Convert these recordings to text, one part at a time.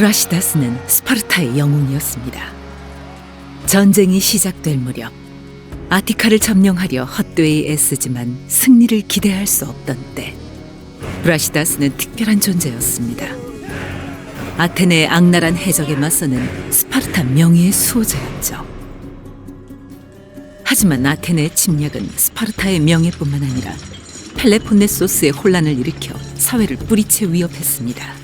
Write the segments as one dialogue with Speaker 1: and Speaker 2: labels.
Speaker 1: 브라시다스는 스파르타의 영웅이었습니다. 전쟁이 시작될 무렵 아티카를 점령하려 헛되이 애쓰지만 승리를 기대할 수 없던 때 브라시다스는 특별한 존재였습니다. 아테네의 악랄한 해적에 맞서는 스파르타 명예의 수호자였죠. 하지만 아테네의 침략은 스파르타의 명예뿐만 아니라 펠레폰네소스의 혼란을 일으켜 사회를 뿌리채 위협했습니다.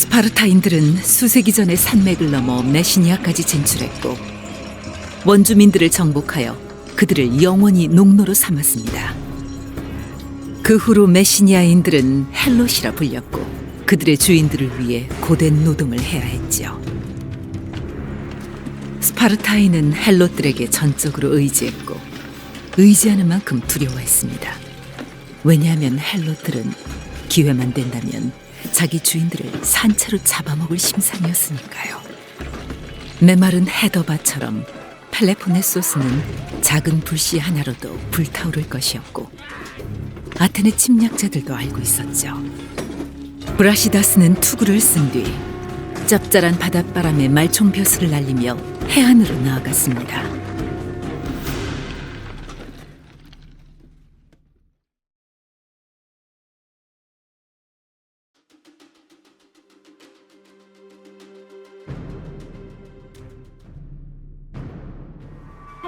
Speaker 1: 스파르타인들은 수세기 전에 산맥을 넘어 메시니아까지 진출했고 원주민들을 정복하여 그들을 영원히 농노로 삼았습니다. 그 후로 메시니아인들은 헬롯이라 불렸고 그들의 주인들을 위해 고된 노동을 해야 했지요. 스파르타인은 헬롯들에게 전적으로 의지했고 의지하는 만큼 두려워했습니다. 왜냐하면 헬롯들은 기회만 된다면 자기 주인들을 산채로 잡아먹을 심산이었으니까요. 메마른 헤더바처럼 펠레포네소스는 작은 불씨 하나로도 불타오를 것이었고 아테네 침략자들도 알고 있었죠. 브라시다스는 투구를 쓴 뒤 짭짤한 바닷바람에 말총 벼슬을 날리며 해안으로 나아갔습니다.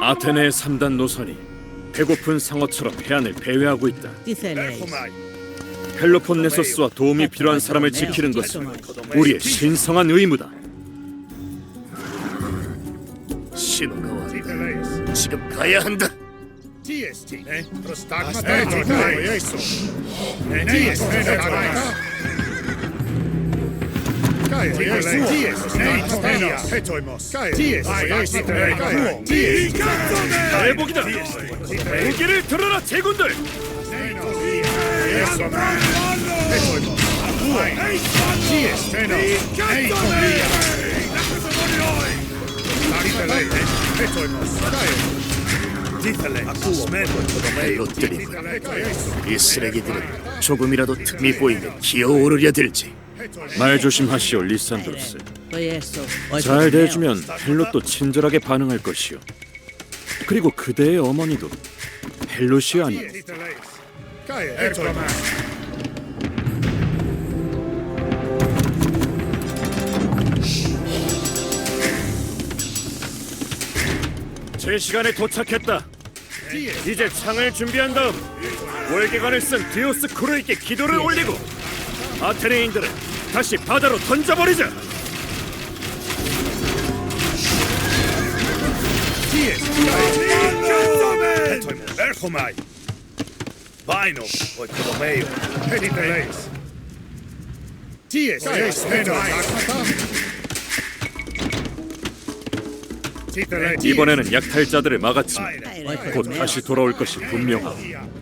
Speaker 2: 아테네의 3단 노선이 배고픈 상어처럼 해안을 배회하고 있다. 펠로폰네소스와 도움이 필요한 사람을 지키는 것은 우리의 신성한 의무다.
Speaker 3: 신호가 왔다. 지금 가야 한다.
Speaker 4: TST. Prostagmata. TST. Prostagmata.
Speaker 2: 대복이다. 무기를 들어라 제군들.
Speaker 3: 롯들이 이 쓰레기들은 조금이라도 틈이 보이면 기어오르려 들지.
Speaker 2: 말 조심하시오 리산드로스.
Speaker 5: 잘잘
Speaker 2: 대해주면 헬롯도 친절하게 반응할 것이오. 그리고 그대의 어머니도 헬롯이 아니오. 제 시간에 도착했다. 이제 창을 준비한 다음 월계관을 쓴 디오스 크루에게 기도를 올리고 아테네인들을 다시 바다로 던져버리자.
Speaker 4: Ties,
Speaker 2: 이번에는 약탈자들을 막았지만 곧 다시 돌아올 것이 분명하오.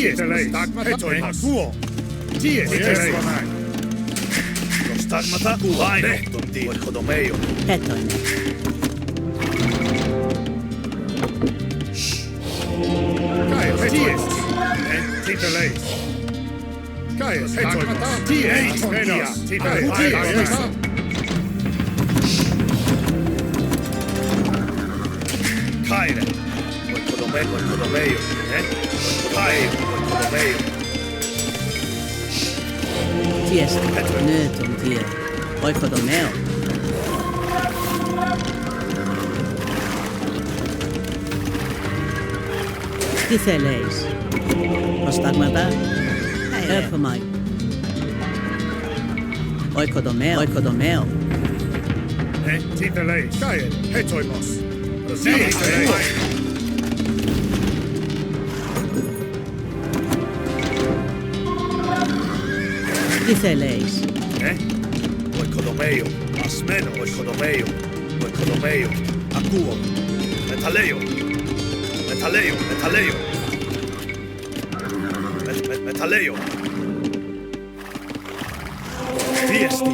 Speaker 2: Gdzie jesteś? Takmatakuo! Gdzie jesteś? Takmatakuo! Chodomejo! Eto ne. Kaj, gdzie jest? Titelej! Kaj, gdzie jest? Titelej! Gdzie jest? Kajre! Chodomejo,
Speaker 5: chodomejo! Kajre! Τι έστω, ναι
Speaker 3: τον δύο, όχι
Speaker 5: το.
Speaker 3: Τι θέλεις, προστάγματα, έρχομαι. Όχι
Speaker 5: το νέο, όχι το. Τι θέλεις,
Speaker 4: κάει, ε, έτσι όμως.
Speaker 5: Τι.
Speaker 3: Eh? Oikonomeo. Asmeno. Oikonomeo. Oikonomeo. Akuo. Metaleo. Metaleo. Metaleo. Met- met- Metaleo. Fiesti.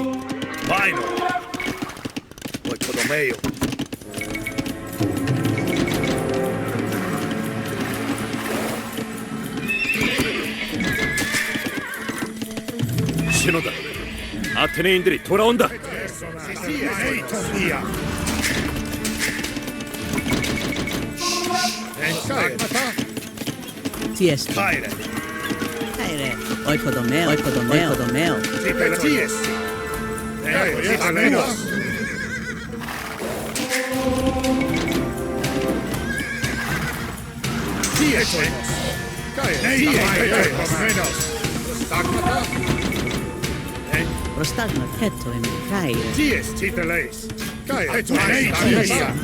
Speaker 3: Vaino. Oikonomeo.
Speaker 2: けのだアテネインデリトラオ
Speaker 4: ンだ Τι
Speaker 5: έστω.
Speaker 3: Άιρε.
Speaker 5: Όχι κοντομέο, όχι
Speaker 4: κοντομέο, κοντομέο. Τσίπερτσίες. Τσίπερτσίες. Τι έστω. Τι έστω.
Speaker 5: Τι έστω. Τι έστω. Prostagmat hetto emme häirä.
Speaker 4: Ties siitä leis. Kai hetto
Speaker 5: häirä.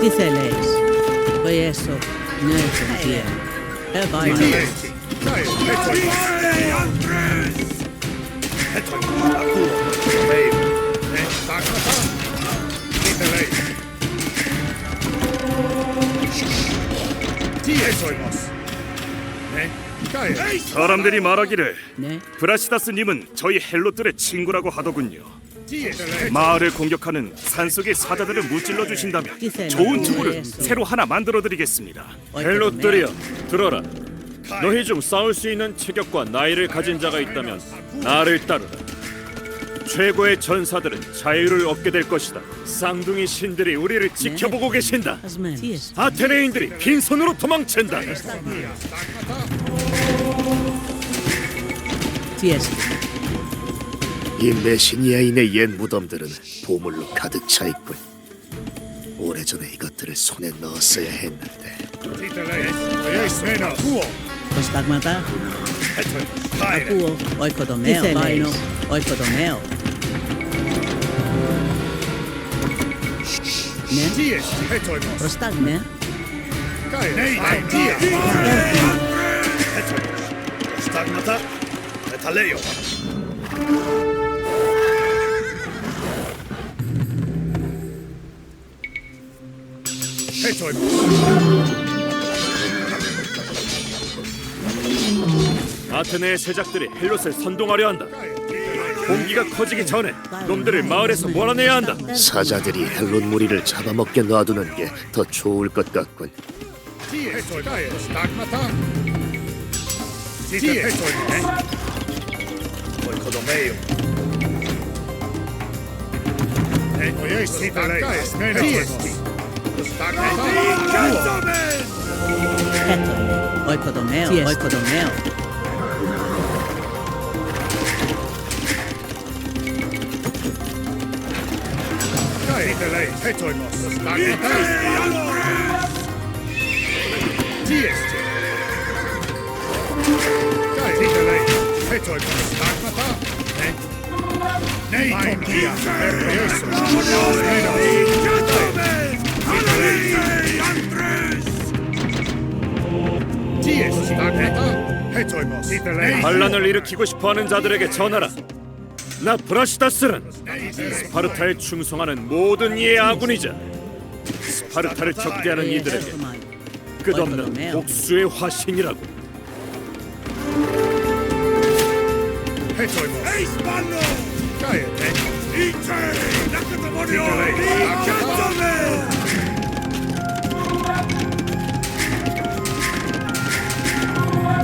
Speaker 5: Dice leis. Voi eso, no
Speaker 4: es un pie.
Speaker 3: He vain.
Speaker 4: Kai hetto häirä. Hetto häirä. Prostagmata. Dice leis. E Tiesoimas.
Speaker 2: 사람들이 말하기를
Speaker 5: 네.
Speaker 2: 브라시다스님은 저희 헬롯들의 친구라고 하더군요. 마을을 공격하는 산속의 사자들을 무찔러 주신다면 좋은 투구를
Speaker 5: 예수.
Speaker 2: 새로 하나 만들어 드리겠습니다.
Speaker 5: 헬롯들이여,
Speaker 2: 들어라. 너희 중 싸울 수 있는 체격과 나이를 가진 자가 있다면 나를 따르라. 최고의 전사들은 자유를 얻게 될 것이다. 쌍둥이 신들이 우리를 지켜보고 계신다. 아테네인들이 빈손으로 도망친다.
Speaker 3: 이 메시니아인의 옛 무덤들은 보물로 가득 차 있군. 오래전에 이것들을 손에 넣었어야 했는데.
Speaker 4: Apuo, oi codomel,
Speaker 5: baino,
Speaker 3: oi
Speaker 5: codomel. Ne? Prostag, ne? Ne? Nei,
Speaker 4: ties, hetoimos.
Speaker 3: Prostagnata, metaleo.
Speaker 4: Hetoimos. Hetoimos.
Speaker 2: 아테네의 세작들이 헬롯을 선동하려 한다. 공기가 커지기 전에 놈들을 마을에서 몰아내야 한다.
Speaker 3: 사자들이 헬롯 무리를 잡아먹게 놔두는 게 더 좋을 것 같군.
Speaker 4: Ties, caen. Stakmata.
Speaker 2: 반란을 일으키고 싶어하는 자들에게 전하라. 나 브라시다스는 스파르타에 충성하는 모든 이의 아군이자 스파르타를 적대하는 이들에게 끝없는 복수의 화신이라고.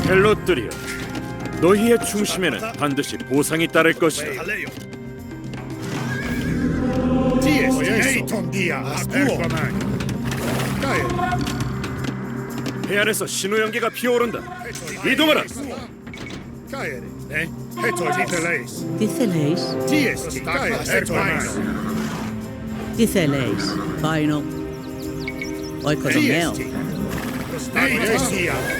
Speaker 2: 헬롯들이여 너희의 중심에는 반드시 보상이 따를 것이다. 해안에서 신호 연기가 피어오른다. 이동하라.
Speaker 4: Caere, eh? Hetoi titeleis.
Speaker 5: Titheleis.
Speaker 4: Tiesti, caere, hetoi mano.
Speaker 5: Titheleis. Paino. Oikodomeo.
Speaker 4: Tiesti.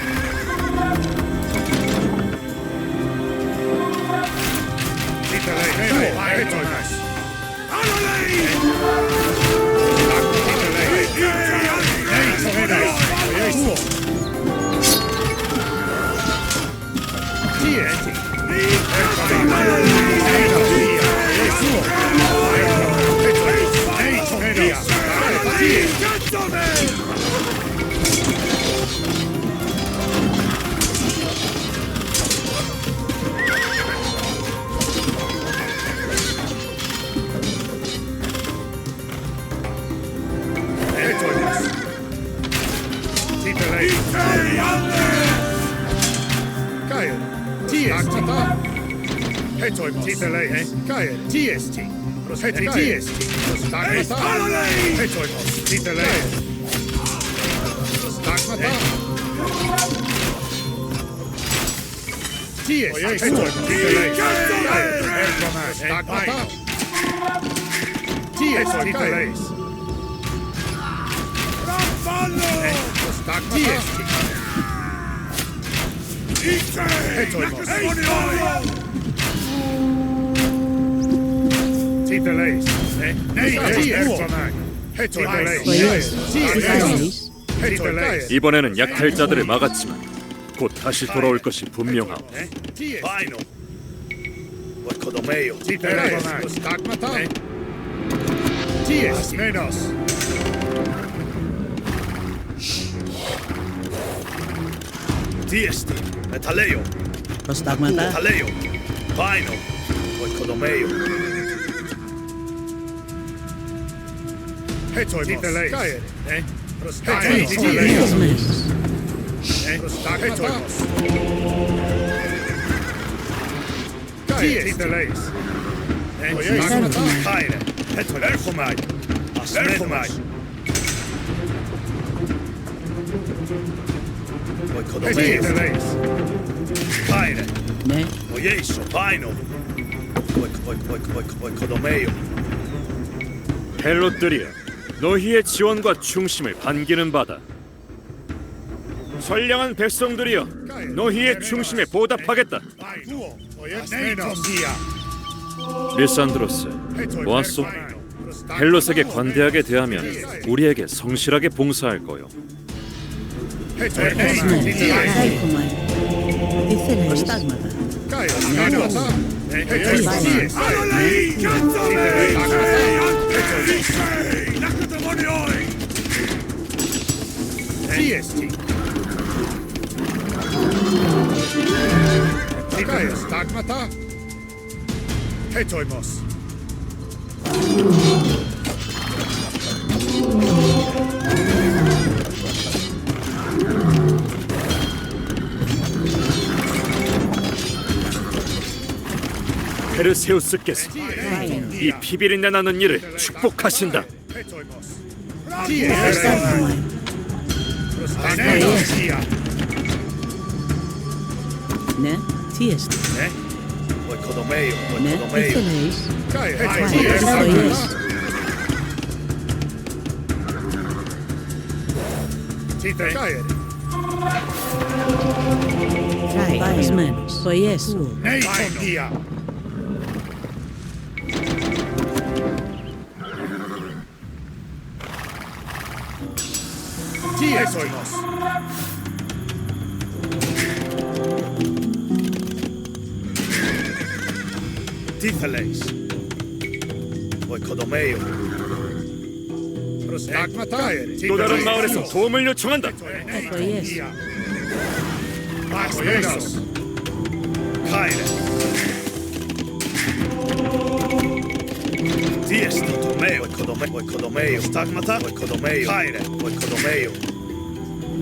Speaker 4: Toimas. Titelei, Kaer, TST. Proseti TST. Prostagmata. He Toimas. Titelei. Prostagmata. TST. He Toimas. Hetoimos.
Speaker 2: 이번에는 약할 자들을 막았지만 곧 다시 돌아올 것이.
Speaker 4: Menos. Tiesti. Metaleo.
Speaker 5: Prostagmata.
Speaker 4: Metaleo. Paino. Oikodomeo. Rozpeczaj was! Eh? Rozpeczaj
Speaker 5: was!
Speaker 4: Eh? Rozpeczaj was! Kijest! Heile! Het welkomaj! Welkomaj!
Speaker 5: Voi
Speaker 4: kodomeis! Heile! Voi
Speaker 2: eiso paino! Voi kodomeio! Hellotteria! 너희의 지원과 충심을 반기는 바다. 선량한 백성들이여, 너희의 충심에 보답하겠다. 리산드로스, 보았소? 헬롯에게 관대하게 대하면 우리에게 성실하게 봉사할 거요.
Speaker 5: Prostagmata.
Speaker 4: Tiesti. Tikae stagmata. Hetoimos.
Speaker 2: 페르세우스께서 이 피비린내 나는 일을 축복하신다.
Speaker 4: Aquí está.
Speaker 5: Ne? Ti jest. Ne? Mój
Speaker 4: kodomeju, mój
Speaker 5: Ne? I
Speaker 4: kodomeju.
Speaker 5: tyle
Speaker 4: jest. Kaj,
Speaker 5: hej, hej,
Speaker 4: hej,
Speaker 5: To hej. jest. Cite.
Speaker 4: Kajer.
Speaker 5: Traje. Barman. To jest. Nej, Fondia.
Speaker 4: dia. Tiesoimos. Titheleis. Oikodomeo. Prostagmata.
Speaker 2: 또 다른 마을에서 도움을 요청한다.
Speaker 5: Poiesu.
Speaker 4: Menos. Caere. Tiesto tomeo, oikodomeo, oikodomeo, stagmata, oikodomeo, caere, oikodomeo.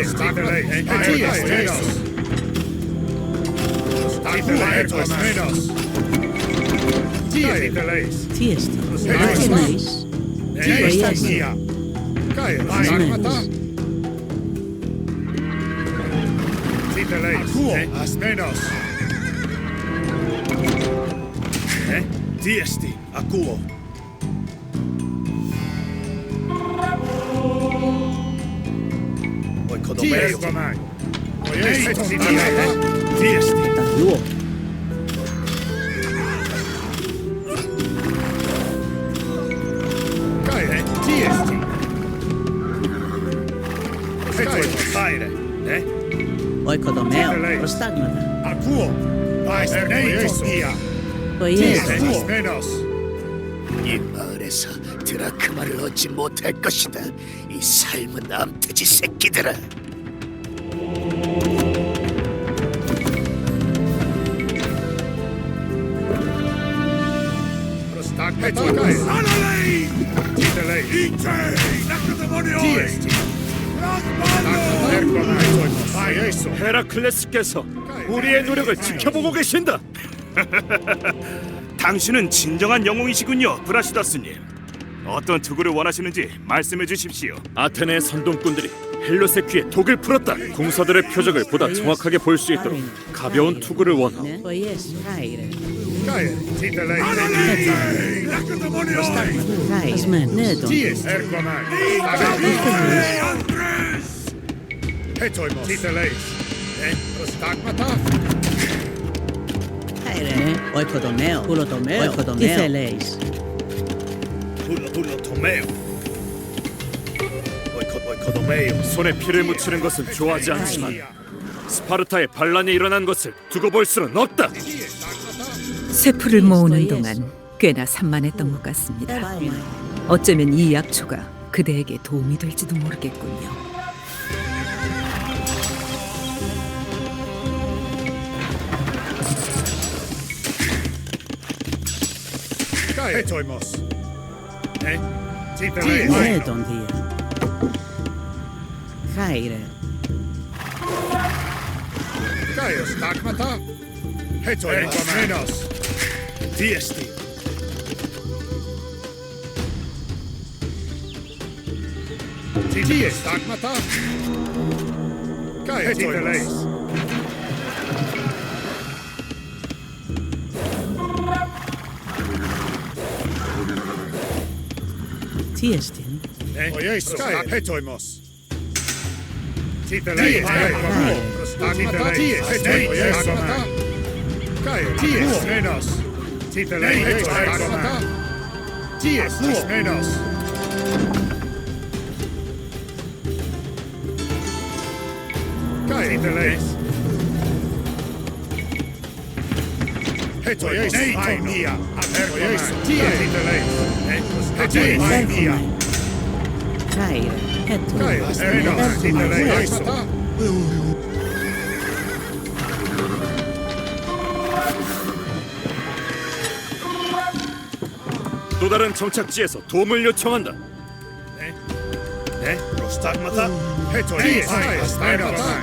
Speaker 4: está de ley. En aquí estáis. Está de ley, pues menos. Tiedeis. Tiedeis. Tiedeis.
Speaker 5: Tiedeis.
Speaker 4: menos. Eh? Tiesti, acuo. Akuo. Tiesti. Tiesti, Tiesti.
Speaker 5: Tajuo.
Speaker 4: Kai, tiesti. Kai, taide. Eh?
Speaker 5: Oikotomeo.
Speaker 4: Titeleis.
Speaker 5: Prostagmata.
Speaker 4: Akuo. Tais, neitos, mia.
Speaker 5: Poies.
Speaker 4: Tiesti, menos.
Speaker 3: 이 마을에서 드라크마를 얻지 못할 것이다. 이 삶은 암돼지 새끼들아.
Speaker 2: 헤라클레스께서 우리의 노력을 지켜보고 계신다.
Speaker 6: 당신은 진정한 영웅이시군요, 브라시다스님. 어떤 투구를 원하시는지 말씀해 주십시오.
Speaker 2: 아테네의 선동꾼들이 헬롯의 귀에 독을 풀었다. 궁서들의 표적을 보다 정확하게 볼 수 있도록 가벼운 투구를 원하 오.
Speaker 5: Poies. Caire.
Speaker 4: Kai, titeleis.
Speaker 5: Prostagmata. Caire. Nedon.
Speaker 4: Tiesti. Ergonai. Hetoimos. Titeleis. Eh? Prostagmata.
Speaker 5: Caire. Oikotomeo. Pulotomeo. Oikotomeo. Titheleis.
Speaker 4: Hullo, hullo, tomeo. Oiko, oikotomeo.
Speaker 2: 손에 피를 묻히는 것은 좋아하지 않지만 스파르타의 반란이 일어난 것을 두고 볼 수는 없다.
Speaker 1: 쇠풀을 모으는 동안 꽤나 산만했던 것 같습니다. 어쩌면 이 약초가 그대에게 도움이 될지도 모르겠군요.
Speaker 4: Kai. Hetoimos. Eh? Titeleis.
Speaker 5: Nedon tie. Caire.
Speaker 4: Kai, stagmata. Hetoimos. Menos. viestiin. Sie ist Dagmata. Kai Esiteleis.
Speaker 5: Tiestin.
Speaker 4: Eh, Ojeissa, kai hetoimos. Siitä leis, kai Dagmata, ties, hetoimos. Kai ties, menos. Si te lei? Menos. Cae. Te. Esto es es chi è. Te.
Speaker 5: Esto es
Speaker 4: es menos. Si
Speaker 2: te 다른 정착지에서 도움을 요청한다.
Speaker 4: Eh? Prostagmata. Hetoimos. Stagmata.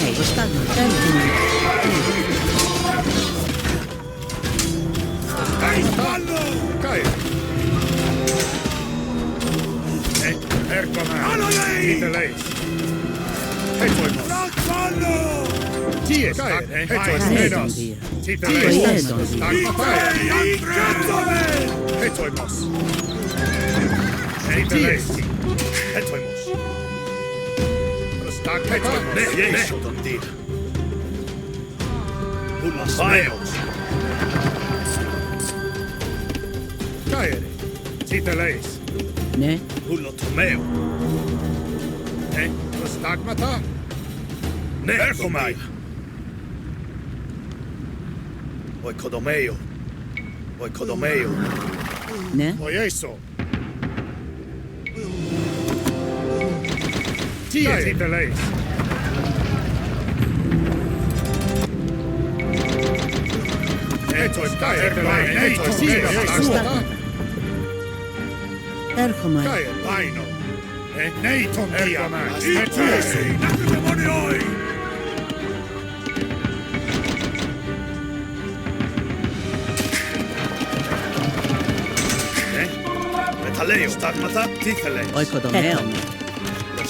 Speaker 4: Ai, quest'anno, sentimi. Ai, fallo! Ok. Eh, ecco me. Fallo lei! Dite lei. E poi no.
Speaker 5: Non fallo!
Speaker 4: Chi è stato? E poi no. E nos.
Speaker 5: Dite
Speaker 4: lei.
Speaker 5: Chi
Speaker 4: è
Speaker 5: stato? Ecco
Speaker 4: lei! Increzzame! E poi nos. Dite. Tak, Petra, ne, ne. ne. Vai! Kairi, siitä o
Speaker 5: Ne?
Speaker 4: Hullo Tomeo. Ne, prostagmata? Ne, komai. Voi kodomeo.
Speaker 5: Voi
Speaker 4: kodomeo. Ne? Voi. Etoi titeleis.
Speaker 5: Έρχομαι.
Speaker 4: Kai paino. Neiton dia. Etoi. Nakudemonioi. Metaleo. Stagmata.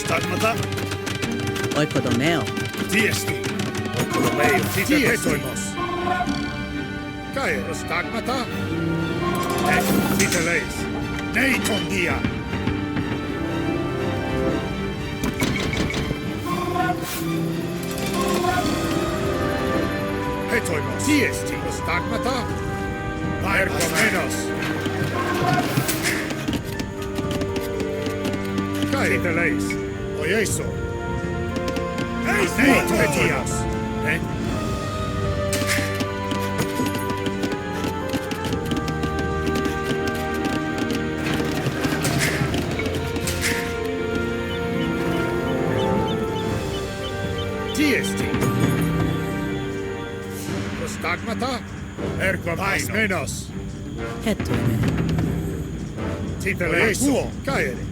Speaker 4: Στάγματα.
Speaker 5: Oikodomeo. Τι
Speaker 4: εστί. Oikodomeo. Τι πέτοιμος. Κάιρο στάγματα. Έχουν θύτελες. Νέοι κοντία. Πέτοιμος. Τι εστί. Στάγματα. Ερχομένος. Κάιρο θύτελες. fue eso? ¡Seis días!
Speaker 5: ¿Eh?
Speaker 4: Pragmata? Ergo menos. Hettone. Titele esu, caere.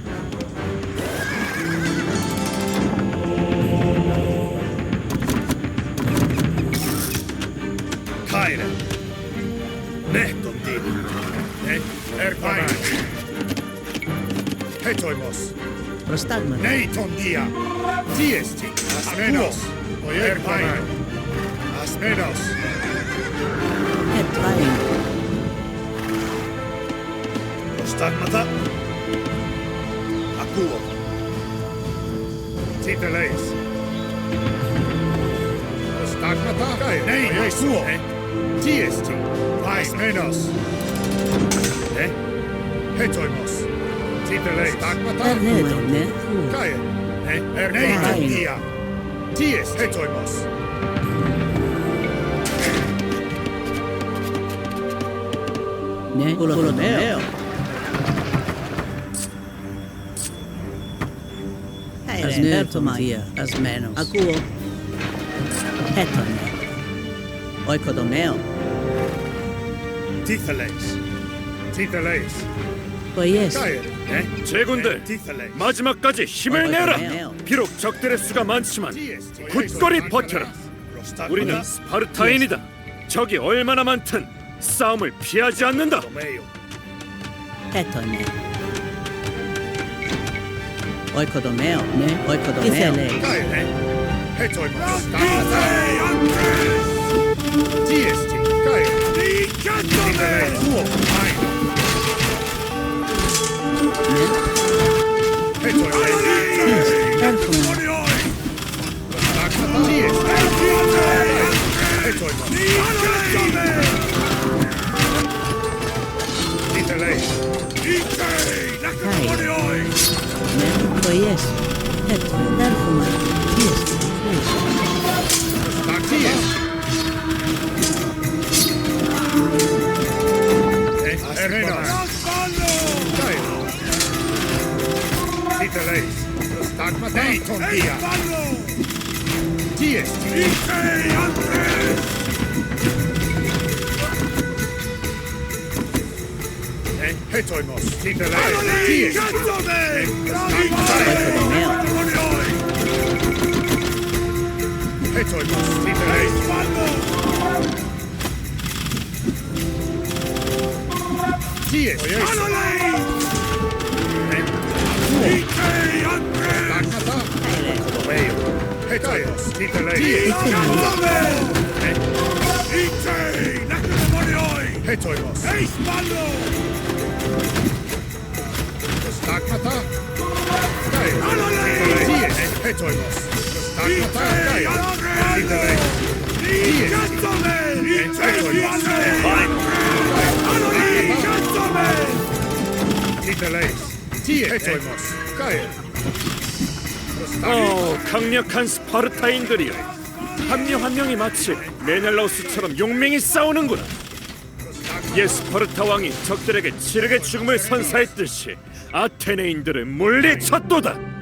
Speaker 4: Erkonar. Petoimos.
Speaker 5: Prostagma.
Speaker 4: Neiton dia. Tiesti. Asmenos. Oierkonar. Asmenos.
Speaker 5: Petvain.
Speaker 4: Prostagmata. Akuo. Titeleis. Prostagmata. Nei, nei, suo. Tiesti. Asmenos. Asmenos. Eh? ne? Hetoimos! Titele stagmatar
Speaker 5: curum. ne?
Speaker 4: Cae, eh, eh,
Speaker 5: ne?
Speaker 4: Erneitum ia! Ties hetoimos!
Speaker 5: Ne? Coloneo! As nertum ia, as menos.
Speaker 4: Acuo. Heton.
Speaker 5: Oikodomeo.
Speaker 4: Tithales. Pues
Speaker 2: 제군들 마지막까지 힘을 내라. 비록 적들의 수가 많지만 굳거리 버텨라. 우리는 스파르타인이다. 적이 얼마나 많든 싸움을 피하지 않는다.
Speaker 4: Tetoné.
Speaker 5: Oikodomeo, né? Oikodomeo. Dieste, caia. θέλεις.
Speaker 4: Kai. Ne? Hetoimos. Stagmata. Tiesti. Kai. Titeleis. Kuo. Paino.
Speaker 5: Ναι.
Speaker 4: Hetoimos.
Speaker 5: Έρχομαι.
Speaker 4: Stagmata. Tiesti. Hetoimos. Titeleis.
Speaker 5: Πάει. Ναι. Ποιές. Έτοιμο. Έρχομαι.
Speaker 4: Hetoimos. Titeleis. Hetoimos. Kai.
Speaker 2: 어, 강력한 스파르타인들이여. 한 명 한 명이 마치 메넬라우스처럼 용맹히 싸우는구나. 예스파르타 왕이 적들에게 치르게 죽음을 선사했듯이 아테네인들을 물리쳤도다.